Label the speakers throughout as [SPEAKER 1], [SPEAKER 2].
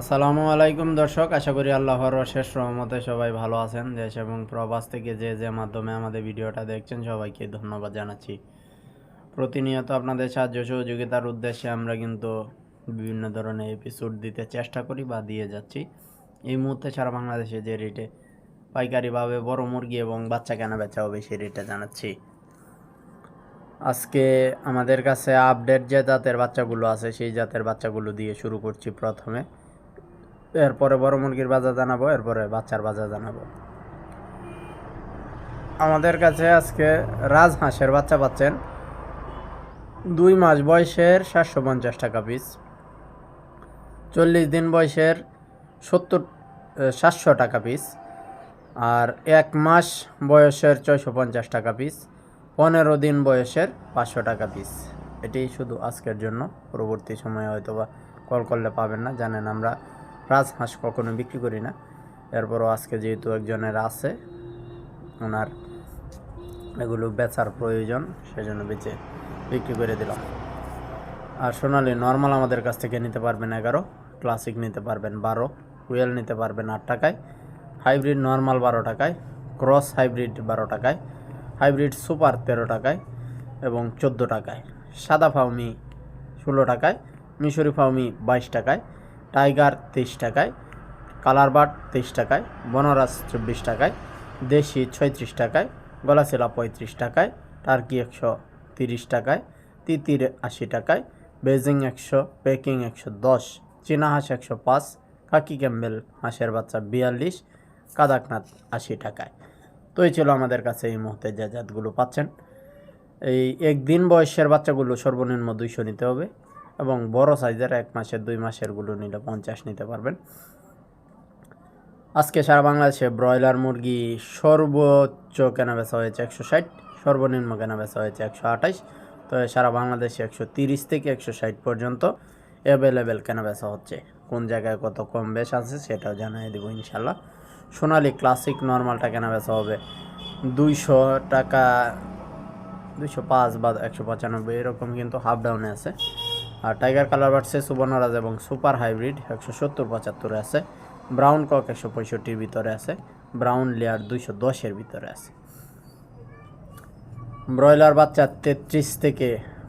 [SPEAKER 1] আসসালামু আলাইকুম দর্শক, আশা করি আল্লাহর শেষ রহমতে সবাই ভালো আছেন। দেশ এবং প্রবাস থেকে যে যে মাধ্যমে আমাদের ভিডিওটা দেখছেন, সবাইকে ধন্যবাদ জানাচ্ছি। প্রতিনিয়ত আপনাদের সাহায্য সহযোগিতার উদ্দেশ্যে আমরা কিন্তু বিভিন্ন ধরনের এপিসোড দিতে চেষ্টা করি বা দিয়ে যাচ্ছি। এই মুহূর্তে সারা বাংলাদেশে যে রেটে পাইকারিভাবে বড় মুরগি এবং বাচ্চা কেনা বেচা হবে সেই রেটে জানাচ্ছি। আজকে আমাদের কাছে আপডেট যে জাতের বাচ্চাগুলো আছে, সেই জাতের বাচ্চাগুলো দিয়ে শুরু করছি প্রথমে। এরপরে বড় মুরগির বাজার জানাব, এরপরে বাচ্চার বাজার জানাব। আমাদের কাছে আজকে রাজহাঁসের বাচ্চা পাচ্ছেন। দুই মাস বয়সের সাতশো পঞ্চাশ টাকা পিস চল্লিশ দিন বয়সের সত্তর সাতশো টাকা পিস আর এক মাস বয়সের ছয়শো পঞ্চাশ টাকা পিস পনেরো দিন বয়সের পাঁচশো টাকা পিস এটি শুধু আজকের জন্য। পরবর্তী সময়ে হয়তো বা কল করলে পাবেন না, জানেন আমরা। রাজহাঁস কখনো বিক্রি করি না। এরপরও আজকে যেহেতু একজনের আছে, ওনার এগুলো বেচার প্রয়োজন, সেজন্য বেচে বিক্রি করে দিলাম। আর সোনালি নর্মাল আমাদের কাছ থেকে নিতে পারবেন এগারো ক্লাসিক নিতে পারবেন বারো কুয়েল নিতে পারবেন আট টাকায় হাইব্রিড নর্মাল বারো টাকায় ক্রস হাইব্রিড বারো টাকায় হাইব্রিড সুপার তেরো টাকায় এবং চোদ্দ টাকায়। সাদা ফাউমি ষোলো টাকায়, মিশরি ফাউমি বাইশ টাকায় টাইগার তেইশ টাকায়, কালার বাট তেইশ টাকায়, বনরাজ চব্বিশ টাকায়, দেশি ছয়ত্রিশ টাকায়, গলাশিলা পঁয়ত্রিশ টাকায়, টার্কি একশো তিরিশ টাকায়, তিতির আশি টাকায়, বেজিং একশো, পেকিং একশো দশ, চীনা হাঁস একশো পাঁচ, কাকি ক্যাম্বেল হাঁসের বাচ্চা বিয়াল্লিশ, কাদাকনাথ আশি টাকায়। তো এই ছিল আমাদের কাছে এই মুহূর্তে যে জাতগুলো পাচ্ছেন। এই একদিন বয়সের বাচ্চাগুলো সর্বনিম্ন দুইশো নিতে হবে। এবং বড় সাইজের এক মাসের, দুই মাসেরগুলো নিলে পঞ্চাশ নিতে পারবেন। আজকে সারা বাংলাদেশে ব্রয়লার মুরগি সর্বোচ্চ কেনা বেচা হয়েছে একশো ষাট, সর্বনিম্ন কেনা বেচা হয়েছে একশো আঠাশ, তো সারা বাংলাদেশে একশো তিরিশ থেকে একশো ষাট পর্যন্ত অ্যাভেলেবেল কেনা বেচা হচ্ছে। কোন জায়গায় কত কম বেশ আছে সেটাও জানিয়ে দেবো ইনশাল্লাহ সোনালি ক্লাসিক নর্মালটা কেনা বেচা হবে দুইশো টাকা, দুইশো পাঁচ বা একশো পঁচানব্বই, এরকম কিন্তু হাফ ডাউনে আছে। আর টাইগার কালার বাড়ছে সুবর্ণরাজ এবং সুপার হাইব্রিড, একশো সত্তর, পঁচাত্তরে আছে। ব্রাউন কক একশো পঁয়ষট্টির ভিতরে আছে। ব্রাউন লেয়ার দুইশো দশের ভিতরে আছে। ব্রয়লার বাচ্চা তেত্রিশ থেকে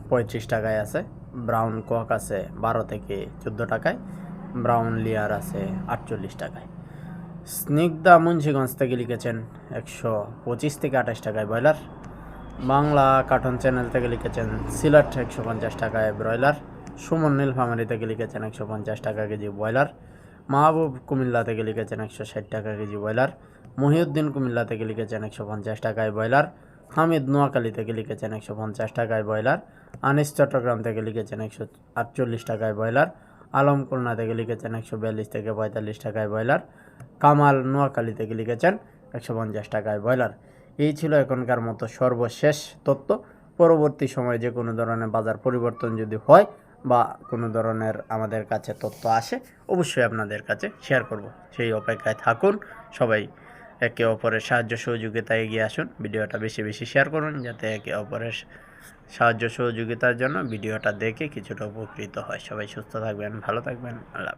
[SPEAKER 1] পঁয়ত্রিশ টাকায় আছে। ব্রাউন কক আছে বারো থেকে চোদ্দ টাকায়। ব্রাউন লেয়ার আছে আটচল্লিশ টাকায়। স্নিগ্ধা মুন্সিগঞ্জ থেকে লিখেছেন একশো পঁচিশ থেকে আঠাশ টাকায় ব্রয়লার। বাংলা কার্টুন চ্যানেল থেকে লিখেছেন সিলেট একশো পঞ্চাশ টাকায় ব্রয়লার। সুমন নীলফামারি থেকে লিখেছেন একশো পঞ্চাশ টাকা কেজি ব্রয়লার। মাহবুব কুমিল্লা থেকে লিখেছেন একশো ষাট টাকা কেজি ব্রয়লার। মহিউদ্দিন কুমিল্লা থেকে লিখেছেন একশো পঞ্চাশ টাকায় ব্রয়লার। হামিদ নোয়াখালী থেকে লিখেছেন একশো পঞ্চাশ টাকায় ব্রয়লার। আনিস চট্টগ্রাম থেকে লিখেছেন একশো আটচল্লিশ টাকায় ব্রয়লার। আলম খুলনা থেকে লিখেছেন একশো বিয়াল্লিশ থেকে পঁয়তাল্লিশ টাকায় ব্রয়লার। কামাল নোয়াখালী থেকে লিখেছেন একশো পঞ্চাশ টাকায় ব্রয়লার। এই ছিল এখনকার মতো সর্বশেষ তথ্য। পরবর্তী সময়ে যে কোনো ধরনের বাজার পরিবর্তন যদি হয় বা কোনো ধরনের আমাদের কাছে তথ্য আসে, অবশ্যই আপনাদের কাছে শেয়ার করব সেই অপেক্ষায় থাকুন, সবাই একে অপরের সাহায্য সহযোগিতায় এগিয়ে আসুন, ভিডিওটা বেশি বেশি শেয়ার করুন, যাতে একে অপরের সাহায্য সহযোগিতার জন্য ভিডিওটা দেখে কিছুটা উপকৃত হয় সবাই সুস্থ থাকবেন, ভালো থাকবেন, আল্লাহ।